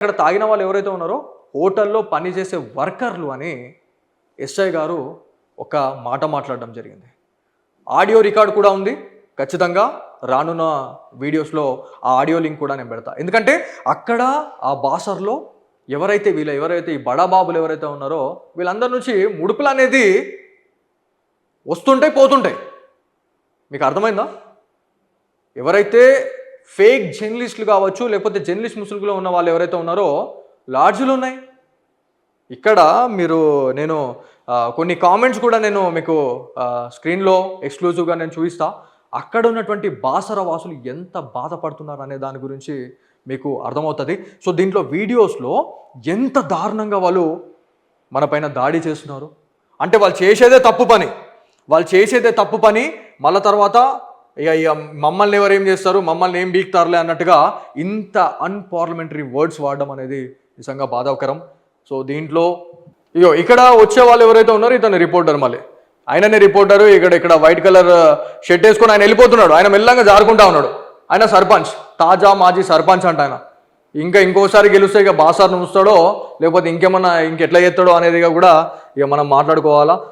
అక్కడ తాగిన వాళ్ళు ఎవరైతే ఉన్నారో హోటల్లో పనిచేసే వర్కర్లు అని ఎస్ఐ గారు ఒక మాట మాట్లాడడం జరిగింది. ఆడియో రికార్డ్ కూడా ఉంది. ఖచ్చితంగా రానున్న వీడియోస్లో ఆ ఆడియో లింక్ కూడా నేను పెడతా. ఎందుకంటే అక్కడ ఆ బాసర్లో ఎవరైతే వీళ్ళ ఎవరైతే ఈ బడాబాబులు ఎవరైతే ఉన్నారో వీళ్ళందరి నుంచి ముడుపులు అనేది వస్తుంటాయి పోతుంటాయి. మీకు అర్థమైందా? ఎవరైతే ఫేక్ జర్నలిస్టులు కావచ్చు లేకపోతే జర్నలిస్ట్ ముసుగులో ఉన్న వాళ్ళు ఎవరైతే ఉన్నారో లాడ్జ్లు ఉన్నాయి. ఇక్కడ మీరు నేను కొన్ని కామెంట్స్ కూడా నేను మీకు స్క్రీన్లో ఎక్స్క్లూజివ్గా నేను చూపిస్తా. అక్కడ ఉన్నటువంటి బాసర వాసులు ఎంత బాధపడుతున్నారు అనే దాని గురించి మీకు అర్థమవుతుంది. సో దీంట్లో వీడియోస్లో ఎంత దారుణంగా వాళ్ళు మన పైన దాడి చేస్తున్నారు. అంటే వాళ్ళు చేసేదే తప్పు పని. వాళ్ళు చేసేదే తప్పు పని మళ్ళా తర్వాత ఇక ఇక మమ్మల్ని ఎవరు ఏం చేస్తారు? మమ్మల్ని ఏం బీక్తారులే అన్నట్టుగా ఇంత అన్పార్లమెంటరీ వర్డ్స్ వాడడం అనేది నిజంగా బాధాకరం. సో దీంట్లో ఇగో ఇక్కడ వచ్చే వాళ్ళు ఎవరైతే ఉన్నారో ఇతను రిపోర్టర్ మళ్ళీ. ఆయననే రిపోర్టర్ ఇక్కడ ఇక్కడ వైట్ కలర్ షర్ట్ వేసుకొని ఆయన వెళ్ళిపోతున్నాడు. ఆయన మెల్లంగా జారుకుంటా ఉన్నాడు. ఆయన సర్పంచ్ తాజా మాజీ సర్పంచ్ అంట ఆయన. ఇంకా ఇంకోసారి గెలిస్తే ఇక బాసార్ నుంచుతాడో లేకపోతే ఇంకేమన్నా ఇంకెట్లా చేస్తాడో అనేది కూడా ఇక మనం మాట్లాడుకోవాలా.